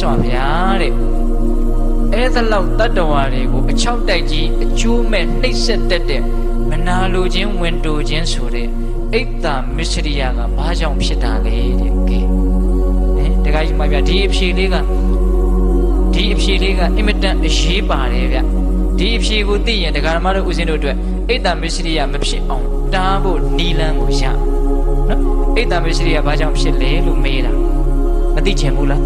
စွာဘုရားတဲ့အဲ့ဒါလောက်တတ္တဝါတွေကိုအချောက်တိုက်ကြီးအကျိုးမဲ့နှိပ်စက်တတ်တဲ့မနာလိုခြင်းဝင်တိုခြင်းဆိုတဲ့အိတ်တာမစ္စရိယကဘာကြောင့်ဖြစ်တာလဲတဲ့ကဲဟင်တခါကြီးမပြဒီအဖြေလေးကဒီအဖြေလေးကအင်မတန်အရေးပါတယ်ဗျဒီအဖြေကိုသိရင်တရားဓမ္မတို့ဦးဇင်းတို့အတွက်အိတ်တာမစ္စရိယမဖြစ်အောင်တားဖို့နီလန်းကိုရနော်အိတ်တာမစ္စရိယဘာကြောင့်ဖြစ်လဲလို့မေးတာမသိချင်ဘူးလား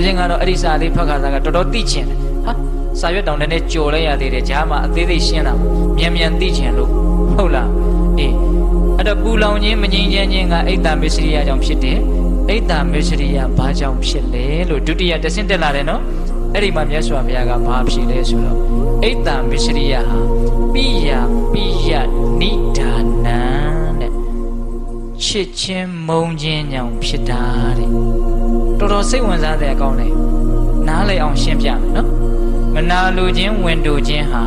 ဦးဇင်းကတော့အဲ့ဒီစာလေးဖတ်ခါစားကတော်တော်သိချင်တယ်ဟာစာရွက်တောင်နဲ့ကြော်လိုက်ရသေးတယ်ဂျားမှာအသေးသေးရှင်းတာမြန်မြန်သိချင်လို့ဟုတ်လားအေးအဲ့တော့ပူလောင်ခြင်းမငြိမ်းချမ်းခြင်းကအိတ်တာမစ္စရိယကြောင့်ဖြစ်တယ်အိတ်တာမစ္စရိယဘာကြောင့်ဖြစ်လဲလို့ဒုတိယတဆင့်တက်လာတယ်နော်အဲ့ဒီမှာမြတ်စွာဘုရားကဘာဖြစ်လဲဆိုတော့အိတ်တာမစ္စရိယဟာပိယပိယနိဒါနံတဲ့ချစ်ချင်းမုန်းခြင်းကြောင့်ဖြစ်တာတဲ့ တော်တော်စိတ်ဝင်စားတဲ့အကောင်းတယ်နားလည်အောင်ရှင်းပြမယ်နော်မနာလိုခြင်းဝင်တိုခြင်းဟာ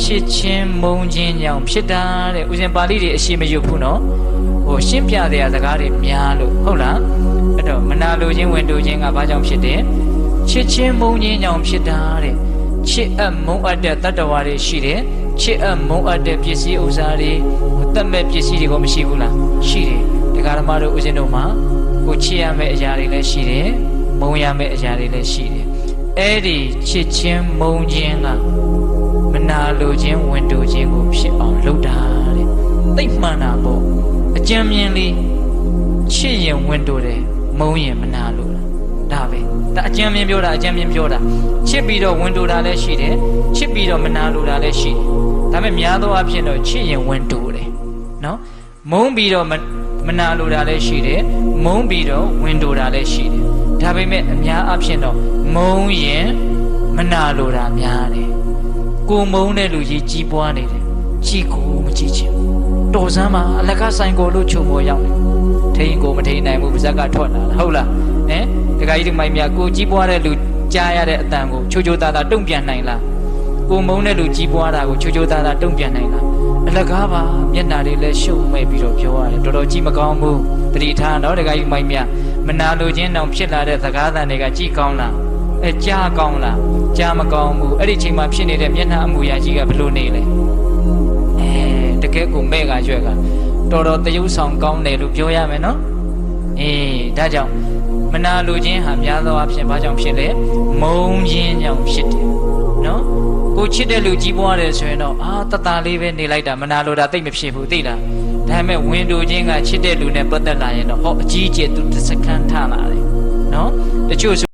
ချစ်ချင်းမုန်းခြင်းကြောင့်ဖြစ်တာတဲ့ဦးဇင်ပါဠိတွေအရှိမရွတ်ဘူးနော်ဟိုရှင်းပြတဲ့စကားတွေများလို့ဟုတ်လားအဲ့တော့မနာလိုခြင်းဝင်တိုခြင်းကဘာကြောင့်ဖြစ်တယ်ချစ်ချင်းမုန်းခြင်းကြောင့်ဖြစ်တာတဲ့ချစ်အပ်မုန်းအပ်တဲ့တတ္တဝါတွေရှိတယ်ချစ်အပ်မုန်းအပ်တဲ့ပစ္စည်းဥစ္စာတွေတတ်မဲ့ပစ္စည်းတွေကမရှိဘူးလားရှိတယ်တရားဓမ္မတို့ဦးဇင်းတို့မှာ ကိုချစ်ရမယ့်အရာတွေလည်းရှိတယ်မုန်းရမယ့်အရာတွေလည်းရှိတယ်အဲ့ဒီချစ်ချင်းမုန်းခြင်းကမနာလိုခြင်းဝင်တိုခြင်းကိုဖြစ်အောင်လုပ်တာတဲ့သိမှန်တာပေါ့အကြံမြင်လေးချစ်ရင်ဝင်တိုတယ်မုန်းရင်မနာလိုတာဒါပဲဒါအကြံမြင်ပြောတာအကြံမြင်ပြောတာချစ်ပြီးတော့ဝင်တိုတာလည်းရှိတယ်ချစ်ပြီးတော့မနာလိုတာလည်းရှိတယ်ဒါပေမဲ့များသောအားဖြင့်တော့ချစ်ရင်ဝင်တိုတယ်နော်မုန်းပြီးတော့ မမနာလိုတာလည်းရှိတယ်မုန်းပြီးတော့ဝင်တိုတာလည်းရှိတယ်ဒါပေမဲ့အများအားဖြင့်တော့မုန်းရင်မနာလိုတာများတယ်ကိုမုန်းတဲ့လူကြီးကြီးပွားနေတယ်ကြည်ကိုမကြည့်ချင်ဘူးတော်စမ်းမှာအလကားဆိုင်ကိုလို့ချုပ်ပေါ်ရောက်တယ်ထိန်ကိုမထိန်နိုင်ဘူးပါဇက်ကထွက်လာတာဟုတ်လားဟမ်တခါကြီးဒီမိုင်မြကိုကြီးပွားတဲ့လူကြားရတဲ့အတန်ကိုချိုချိုသားသားတုံ့ပြန်နိုင်လား ကိုမုန်းတဲ့လူကြီးပွားတာကိုချိုချိုသားသားတုံ့ပြန်နိုင်လားအလကားပါမျက်နာတွေလည်းရှုပ်မဲ့ပြီးတော့ပြောရတယ်တော်တော်ကြီးမကောင်းဘူးတတိထားနော်တခါကြီးမိုင်မြမနာလိုခြင်းတောင်ဖြစ်လာတဲ့သကားတန်တွေကကြီးကောင်းလားအဲကြားကောင်းလားကြားမကောင်းဘူးအဲ့ဒီချိန်မှာဖြစ်နေတဲ့မျက်နှာအမူအရာကြီးကဘယ်လိုနေလဲအဲတကယ်ကိုမဲ့ကရွက်ကတော်တော်တရုပ်ဆောင်ကောင်းတယ်လို့ပြောရမယ်နော်အေးဒါကြောင့်မနာလိုခြင်းဟာများသောအားဖြင့်ဘာကြောင့်ဖြစ်လဲမုန်းခြင်းကြောင့်ဖြစ်တယ်နော်ကို ချစ်တဲ့လူကြီးပွားတယ်ဆိုရင်တော့အာတတလေးပဲနေလိုက်တာမနာလိုတာတိတ်မဖြစ်ဘူးသိလားဒါပေမဲ့ဝင်တူခြင်းကချစ်တဲ့လူနဲ့ပတ်သက်လာရင်တော့ဟောအကြီးကျယ်သူတစ်စက္ကန့်ထလာတယ်နော်တချို့